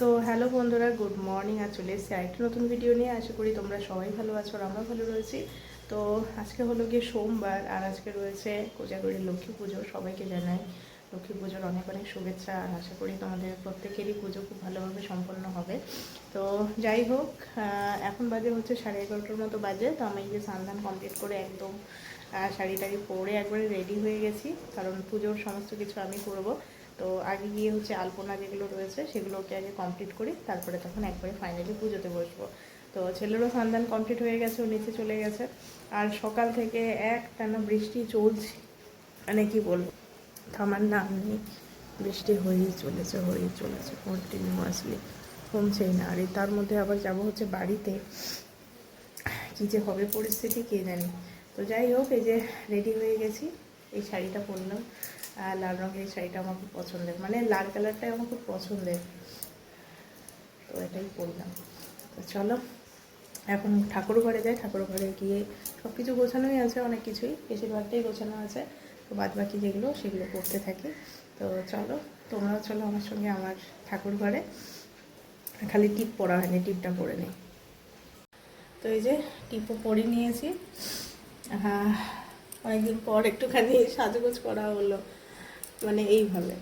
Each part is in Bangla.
তো হ্যালো বন্ধুরা, গুড মর্নিং। আর চলে এসেছি আরেকটি নতুন ভিডিও নিয়ে। আশা করি তোমরা সবাই ভালো আছো আর আমরা ভালো রয়েছি। তো আজকে হলো গিয়ে সোমবার, আর আজকে রয়েছে কোজাগরি লক্ষ্মী পুজো, সবাইকে জানাই লক্ষ্মী পুজোর অনেক অনেক শুভেচ্ছা। আর আশা করি তোমাদের প্রত্যেকেরই পুজো খুব ভালোভাবে সম্পন্ন হবে। তো যাই হোক এখন বাজে হচ্ছে সাড়ে এগারোটার মতো বাজে। তো আমি যে স্নান কমপ্লিট করে একদম শাড়ি টাড়ি পরে একবারে রেডি হয়ে গেছি। কারণ পুজোর সমস্ত কিছু আমি করব। তো আগে গিয়ে হচ্ছে আলপনা যেগুলো রয়েছে সেগুলোকে আগে কমপ্লিট করি, তারপরে তখন একবারে ফাইনালি পুজোতে বসবো। তো ছেলেরও সন্ধান কমপ্লিট হয়ে গেছে, ও নিচে চলে গেছে। আর সকাল থেকে এক টানা বৃষ্টি চলছে। মানে কি বলব? থামার নাম নেই। বৃষ্টি হয়েই চলেছে হয়েই চলেছে কন্টিনিউয়াসলি কমছেই না। আর তার মধ্যে আবার যাব হচ্ছে বাড়িতে। কী যে হবে পরিস্থিতি কে জানি? তো যাই হোক, এই যে রেডি হয়ে গেছি। এই শাড়িটা পরলাম। লাল রঙের এই শাড়িটা আমার খুব পছন্দের। মানে লাল কালারটাই আমার খুব পছন্দের। তো এটাই পরলাম। তো চলো, এখন ঠাকুর ঘরে যাই। ঠাকুর ঘরে গিয়ে সব কিছু গোছানোই আছে, অনেক কিছুই। বেশিরভাগটাই গোছানো আছে। তো বাদ বাকি যেগুলো, সেগুলো করতে থাকি। তো চলো, তোমরাও চলো আমার সঙ্গে আমার ঠাকুর ঘরে। খালি টিপ পরা হয়নি, টিপটা পরে নিই। তো এই যে টিপও পরে নিয়েছি। অনেকদিন পর একটুখানি সাজগোজ করা হলো। মানে এইভাবে,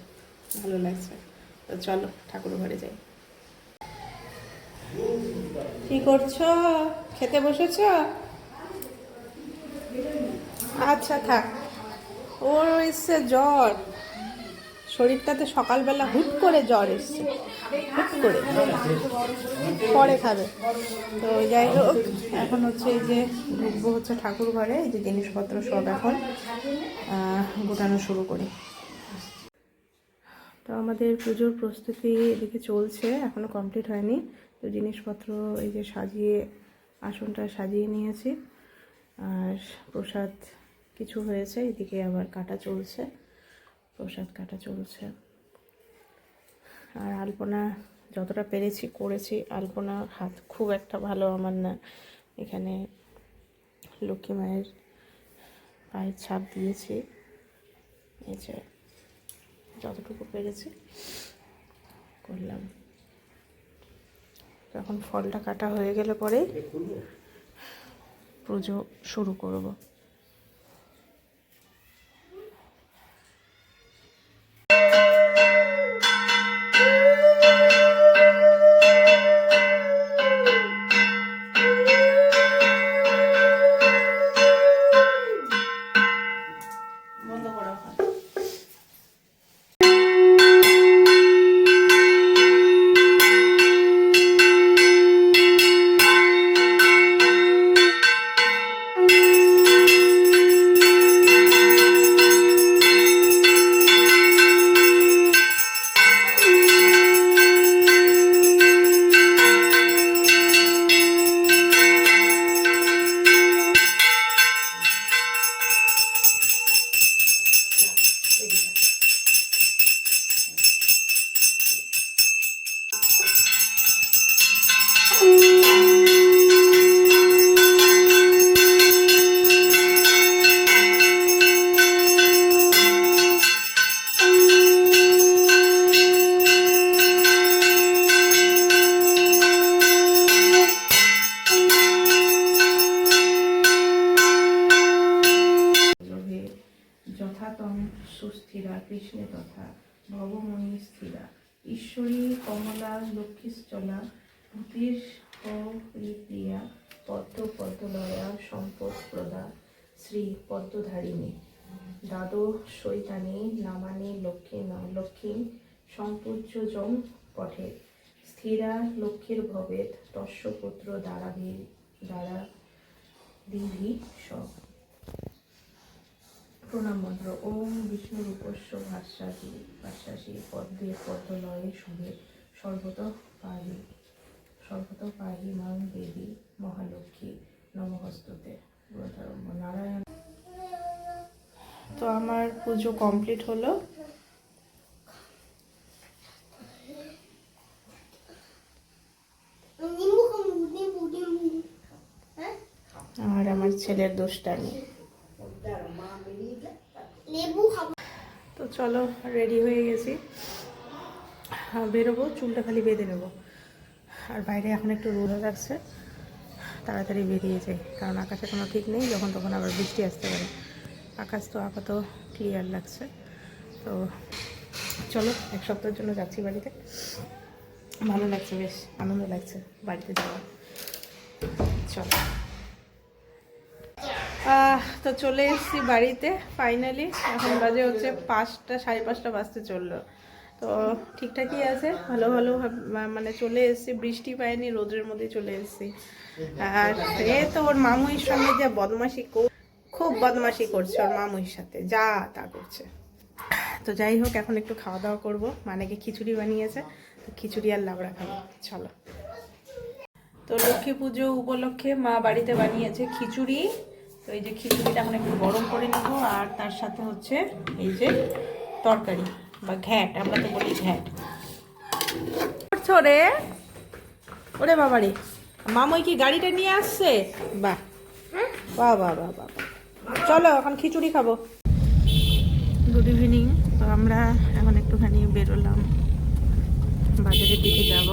ভালো লাগছে। তো চলো, ঠাকুর ঘরে যাই। কি করছ? খেতে বসেছ? আচ্ছা থাক। ওর এসছে জ্বর। শরীরটাতে সকালবেলা হুট করে জ্বর এসছে। হুট করে। পরে খাবে। তো যাই হোক, এখন হচ্ছে এই যে ঢুকবো হচ্ছে ঠাকুর ঘরে। এই যে জিনিসপত্র সব এখন গোটানো শুরু করি। তো আমাদের পুজোর প্রস্তুতি এদিকে চলছে এখনও কমপ্লিট হয়নি। তো জিনিসপত্র এই যে সাজিয়ে, আসনটা সাজিয়ে নিয়েছি। আর প্রসাদ কিছু হয়েছে, এদিকে আবার কাটা চলছে। প্রসাদ কাটা চলছে। আর আলপনা যতটা পেরেছি, করেছি। আলপনা হাত খুব একটা ভালো আমার না। এখানে লক্ষ্মী মায়ের পায়ের ছাপ দিয়েছি। যে যতটুকু পেরেছি করলাম। এখন ফলটা কাটা হয়ে গেলে পরে পুজো শুরু করব। ভবময়ী স্থিরা ঈশ্বরী, কমলা, লক্ষ্মীশ্চলা, ভূতির পদ্ম পদ্মলয়া সম্পদ প্রদা শ্রী পদ্মধারিণী। দাদো শৈতানী, নামানি, লক্ষ্মী লক্ষ্মী সম্পূজ্য জম পঠে। স্থিরা লক্ষ্মীর ভবেত তস্য পুত্র দ্বারাভি দ্বারা দিভি সব প্রণাম মন্ত্র। ওম বিষ্ণু রূপস্য ভাষ্যাসি ভাষ্যাসি পদ্মে পদ্মলয়ে শুভে। সর্বত পাহি সর্বত পাহি মাং দেবী মহালক্ষ্মী নমহস্ততে। নারায়ণ। তো আমার পুজো কমপ্লিট হলো। আর আমার ছেলের দোষটা লেবু খাব তো চলো রেডি হয়ে গেছি। হ্যাঁ, বেরোবো চুলটা খালি বেঁধে নেব। আর বাইরে এখন একটু রোদ লাগছে তাড়াতাড়ি বেরিয়ে যাই কারণ আকাশে কোনো ঠিক নেই যখন তখন আবার বৃষ্টি আসতে পারে। আকাশ তো আপাতত ক্লিয়ার লাগছে। তো চলো এক সপ্তাহের জন্য যাচ্ছি বাড়িতে। ভালো লাগছে বেশ আনন্দ লাগছে বাড়িতে যাওয়া চলো। তো চলে এসেছি বাড়িতে ফাইনালি এখন বাজে হচ্ছে পাঁচটা, সাড়ে পাঁচটা বাজতে চলল। তো ঠিকঠাকই আছে, ভালো ভালো মানে চলে এসেছি, বৃষ্টি পায়নি রোদের মধ্যে চলে এসেছি। আর এ তো ওর মামুইর সঙ্গে যে বদমাশি কর- খুব বদমাশি করছে ওর মামুইর সাথে, যা তা করছে। তো যাই হোক, এখন একটু খাওয়া দাওয়া করব। মানে কি খিচুড়ি বানিয়েছে, তো খিচুড়ি আর লাবড়া খাব। চলো। তো লক্ষ্মী পুজো উপলক্ষে মা বাড়িতে বানিয়েছে খিচুড়ি। তো এই যে খিচুড়িটা এখন একটু গরম করে নেব, আর তার সাথে হচ্ছে এই যে তরকারি বা ঘ্যাট, আমরা তো বলি ঘ্যাট। করছ রে ওরে বাবারে, মামই কি গাড়িটা নিয়ে আসছে? বাহ বাহ বাহ বাহ বাহ। চলো, এখন খিচুড়ি খাব। গুড ইভিনিং তো আমরা এখন একটুখানি বেরোলাম। বাজারের দিকে যাব।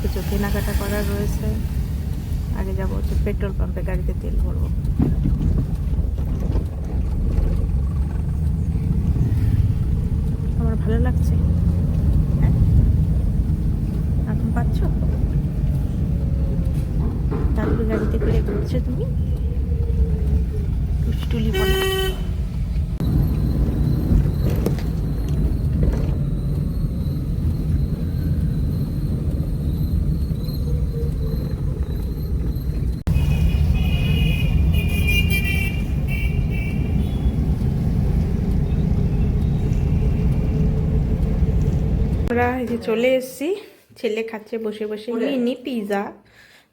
কিছু কেনাকাটা করার রয়েছে। আগে যাব হচ্ছে পেট্রোল পাম্পে গাড়িতে তেল ভরবো। আমার ভালো লাগছে। হ্যাঁ এখন পাচ্ছ? তারপরে গাড়িতে করে ঘুরছো তুমি টুসটুলি বলা আমরা এই যে চলে এসেছি। ছেলে খাচ্ছে বসে বসে মিনি পিৎজা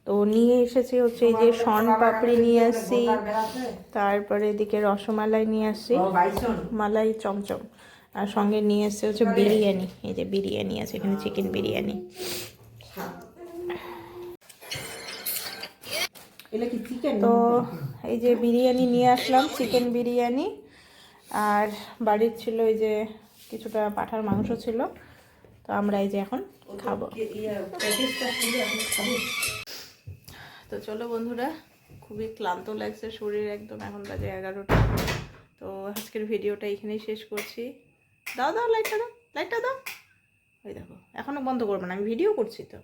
তো নিয়ে এসেছি হচ্ছে এই যে শন পাপড়ি নিয়ে আসছি। তারপরে এদিকে রসমালাই নিয়ে আসছি। মালাই চমচম। আর সঙ্গে নিয়ে এসছে হচ্ছে বিরিয়ানি। এই যে বিরিয়ানি আছে এখানে চিকেন বিরিয়ানি। তো এই যে বিরিয়ানি নিয়ে আসলাম চিকেন বিরিয়ানি। আর বাড়ির ছিল এই যে কিছুটা পাঠার মাংস ছিল। তো আমরা এই যে এখন খাব। তো চলো বন্ধুরা খুবই ক্লান্ত লাগছে শরীর একদম এখন বাজে এগারোটা। তো আজকের ভিডিওটা এখানেই শেষ করছি। দাও দাও লাইটটা দাও লাইটটা দাও। ওই দেখো এখনও বন্ধ করব না আমি ভিডিও করছি তো।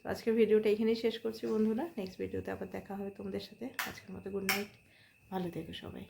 তো আজকের ভিডিওটা এখানেই শেষ করছি বন্ধুরা। নেক্সট ভিডিওতে আবার দেখা হবে তোমাদের সাথে। আজকের মতো গুড নাইট ভালো থেকো সবাই।